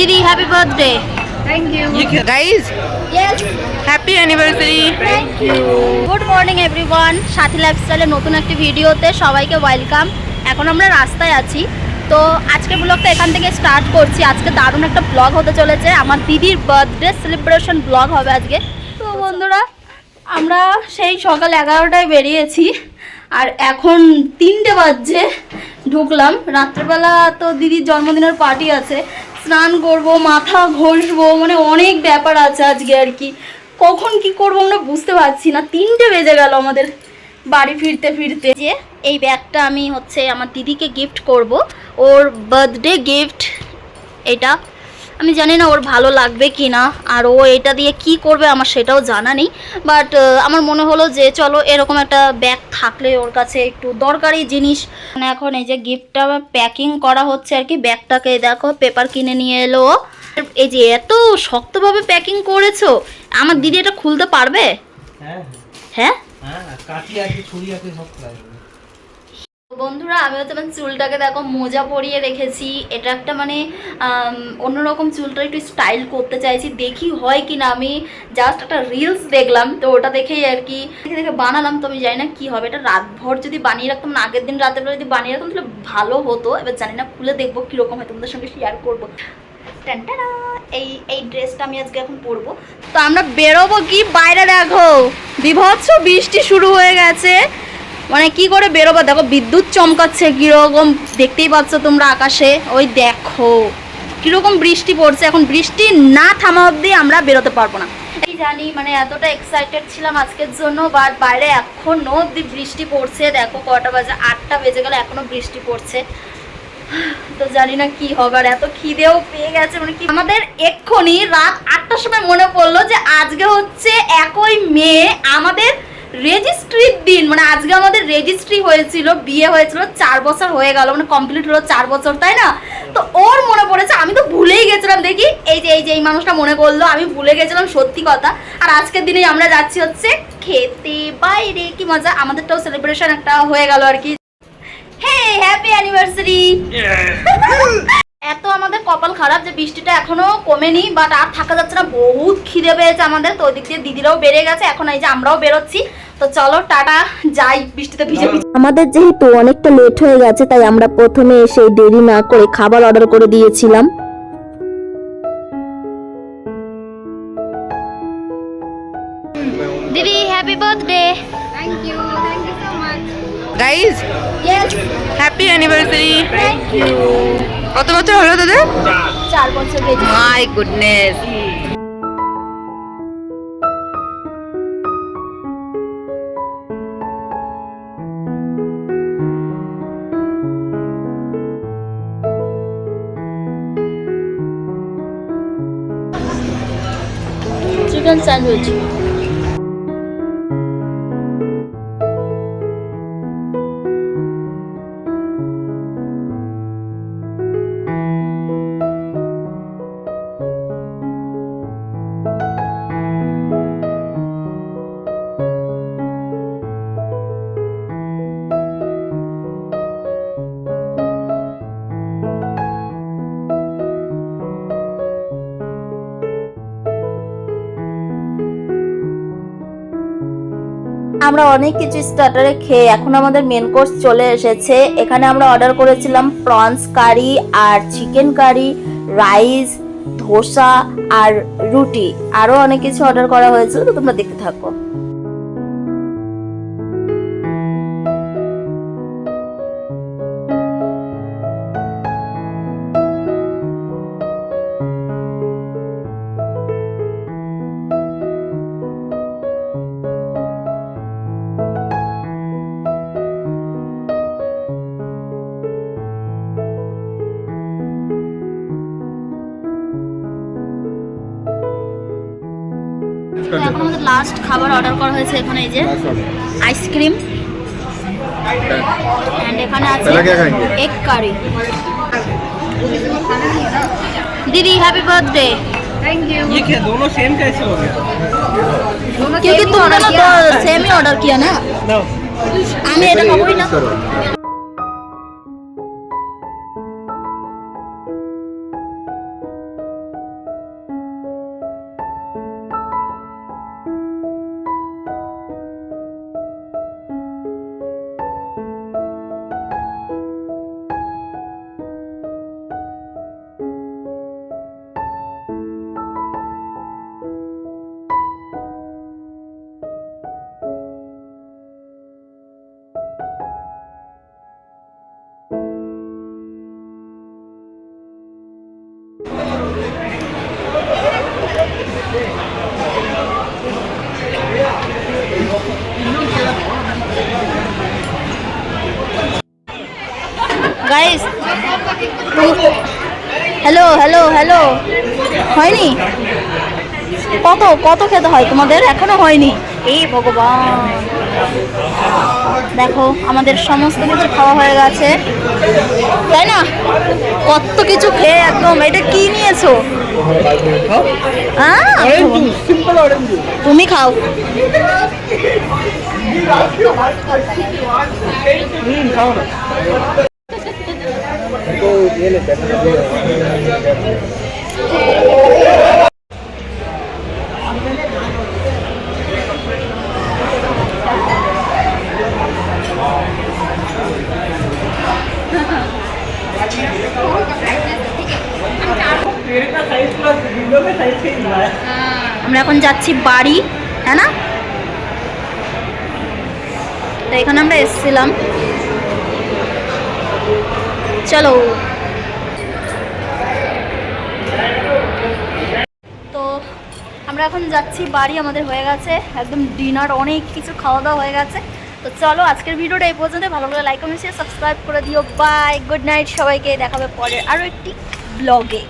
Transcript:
দিদি happy birthday Thank you. Guys happy anniversary thank you good morning everyone Sathi লাইফস্টাইলের নতুন একটি ভিডিওতে সবাইকে ওয়েলকাম এখন আমরা রাস্তায় আছি। তো আজকের ব্লগটা এখান থেকে স্টার্ট করছি। আজকে দারুণ একটা ব্লগ হতে চলেছে। আমার দিদির বার্থডে সেলিব্রেশন ব্লগ হবে আজকে। তো বন্ধুরা আমরা সেই সকাল এগারোটায় বেরিয়েছি। আর এখন তিনটে বাজছে। ঢুকলাম। রাত্রেবেলা তো দিদির জন্মদিনের পার্টি আছে। স্নান করব, মাথা ঘষবো মানে অনেক ব্যাপার আছে আজকে আর কি। কখন কি করব আমরা বুঝতে পারছি না, তিনটে বেজে গেল আমাদের বাড়ি ফিরতে ফিরতে। যে এই ব্যাগটা আমি হচ্ছে আমার দিদিকে গিফট করব, ওর বার্থডে গিফট এটা আমি জানি না ওর ভালো লাগবে কি না আর ও এটা দিয়ে কি করবে আমার সেটাও জানা নেই বাট আমার মনে হলো যে চলো এরকম একটা ব্যাগ থাকলে ওর কাছে একটু দরকারি জিনিস। মানে এখন এই যে গিফটটা প্যাকিং করা হচ্ছে আর কি ব্যাগটাকে দেখো পেপার কিনে নিয়ে এলো। এই যে এত শক্তভাবে প্যাকিং করেছ আমার দিদি এটা খুলতে পারবে? হ্যাঁ হ্যাঁ। হ্যাঁ? কাঠি আছে ছুরি আছে সব বন্ধুরা আমি হচ্ছে আমার চুলটাকে দেখো মোজা পরিয়ে রেখেছি। এটা একটা মানে অন্যরকম চুলটা একটু স্টাইল করতে চাইছি। দেখি হয় কি না আমি জাস্ট একটা রিলস দেখলাম, তো ওটা দেখেই আর কি। দেখে দেখে বানালাম, তো আমি জানি না কী হবে। এটা রাতভর যদি বানিয়ে রাখতাম, না, আগের দিন রাতের বেলা যদি বানিয়ে রাখতাম, তাহলে ভালো হতো। এবার জানি না, খুলে দেখব কীরকম হয়। তোমাদের সঙ্গে শেয়ার করব। এই এই ড্রেসটা আমি আজকে এখন পরবো। তো আমরা বেরোবো কি? বাইরে দেখো। বিভৎস বৃষ্টি শুরু হয়ে গেছে। মানে কি করে বেরোবো? দেখো, বিদ্যুৎ চমকাচ্ছে, কীরকম দেখতেই পাচ্ছ তোমরা আকাশে। ওই দেখো, কীরকম বৃষ্টি পড়ছে। এখন বৃষ্টি না থামা অবধি আমরা বেরোতে পারব না। এই জানি মানে এতটা এক্সাইটেড ছিলাম আজকের জন্য বাট বাইরে এখনও অবধি বৃষ্টি পড়ছে। দেখো, কটা বাজে, আটটা বেজে গেলে, এখনও বৃষ্টি পড়ছে। তো জানি না কি হবে, আর এত খিদেও পেয়ে গেছে মানে কি আমাদের এক্ষুনি রাত আটটার সময় মনে পড়ল যে আজকে হচ্ছে একই মেয়ে আমাদের রেজিস্ট্রির দিন মানে আজকে আমাদের রেজিস্ট্রি হয়েছিল বিয়ে হয়েছিল চার বছর হয়ে গেল মানে কমপ্লিট হলো চার বছর তাই না? তো ওর মনে পড়েছে আমি তো ভুলেই গেছিলাম দেখি এই যে এই যে এই মানুষটা মনে করল আমি ভুলে গেছিলাম সত্যি কথা। আর আজকের দিনেই আমরা যাচ্ছি হচ্ছে খেতে বাইরে কি মজা আমাদেরটাও সেলিব্রেশন একটা হয়ে গেল আর কি। হ্যাঁ হ্যাপি অ্যানিভার্সারি এত আমাদের কপাল খারাপ যে বৃষ্টিটা এখনও কমেনি বাট আর থাকা যাচ্ছে না। বহুত খিদে পেয়েছে আমাদের। তো ওদিক দিয়ে দিদিরাও বেড়ে গেছে। এখন এই যে আমরাও বেরোচ্ছি। তো চলো টাটা যাই বৃষ্টিতে ভিজে ভিজে আমাদের যেহেতু অনেকটা লেট হয়ে গেছে তাই আমরা প্রথমে এসে দেরি না করে খাবার অর্ডার করে দিয়েছিলাম। দিদি happy birthday Thank you. Thank you so much. Guys yes happy anniversary thank you কত বছর হলো তোদের? চার বছর মাই গুডনেস চিকেন স্যান্ডউইচ আমরা অনেক কিছু স্টার্টারে খেয়ে এখন আমাদের মেন কোর্স চলে এসেছে। এখানে আমরা অর্ডার করেছিলাম প্রনস কারি আর চিকেন কারি রাইস ধোসা আর রুটি। আরও অনেক কিছু অর্ডার করা হয়েছিল, তো তোমরা দেখতে থাকো। তো এখন আমাদের লাস্ট খাবার অর্ডার করা হয়েছে এখানে এই যে আইসক্রিম এন্ড এখানে আছে এগ কারি दीदी हैप्पी बर्थडे Thank you. ये क्या दोनों सेम कैसे हो गया क्योंकि तुमने ना तो सेम ही ऑर्डर किया ना नो আমি এটা খাবোই না গাইস হ্যালো হ্যালো হ্যালো হয়নি? কত কত খেতে হয় তোমাদের? এখনও হয়নি। এই ভগবান। দেখো, আমাদের সমস্ত কিছু খাওয়া হয়ে গেছে। তাই না? কত কিছু খেয়ে একদম, এটা কি নিয়েছো? তুমি খাও। খাও আমরা এখন যাচ্ছি বাড়ি হ্যাঁ না? তো এখানে আমরা এসেছিলাম। চলো। তো আমরা এখন যাচ্ছি বাড়ি, আমাদের হয়ে গেছে একদম ডিনার, অনেক কিছু খাওয়া দাওয়া হয়ে গেছে। তো চলো আজকের ভিডিওটা এই পর্যন্ত, ভালো লাগলে লাইক কমেন্ট শেয়ার সাবস্ক্রাইব করে দিও। বাই গুড নাইট সবাইকে দেখাবে পরের আরও একটি ব্লগে